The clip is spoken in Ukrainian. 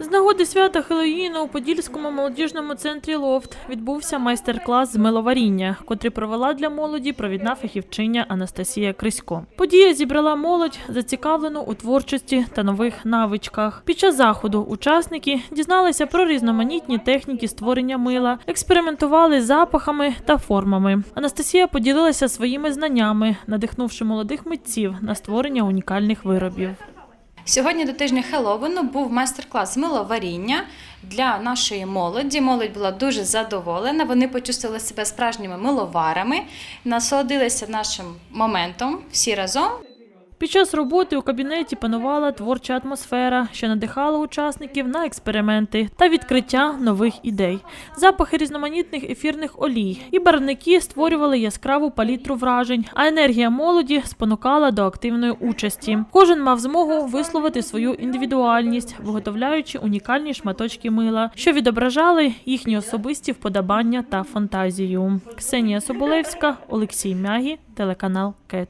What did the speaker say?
З нагоди свята Хеллоїну у Подільському молодіжному центрі Лофт відбувся майстер-клас з миловаріння, котрий провела для молоді провідна фахівчиня Анастасія Крисько. Подія зібрала молодь, зацікавлену у творчості та нових навичках. Під час заходу учасники дізналися про різноманітні техніки створення мила, експериментували з запахами та формами. Анастасія поділилася своїми знаннями, надихнувши молодих митців на створення унікальних виробів. Сьогодні до тижня Хеловину був майстер-клас миловаріння для нашої молоді. Молодь була дуже задоволена. Вони почувствували себе справжніми миловарами, насолодилися нашим моментом всі разом. Під час роботи у кабінеті панувала творча атмосфера, що надихала учасників на експерименти та відкриття нових ідей. Запахи різноманітних ефірних олій і барвники створювали яскраву палітру вражень, а енергія молоді спонукала до активної участі. Кожен мав змогу висловити свою індивідуальність, виготовляючи унікальні шматочки мила, що відображали їхні особисті вподобання та фантазію. Ксенія Соболевська, Олексій Мягі, телеканал КЕТ.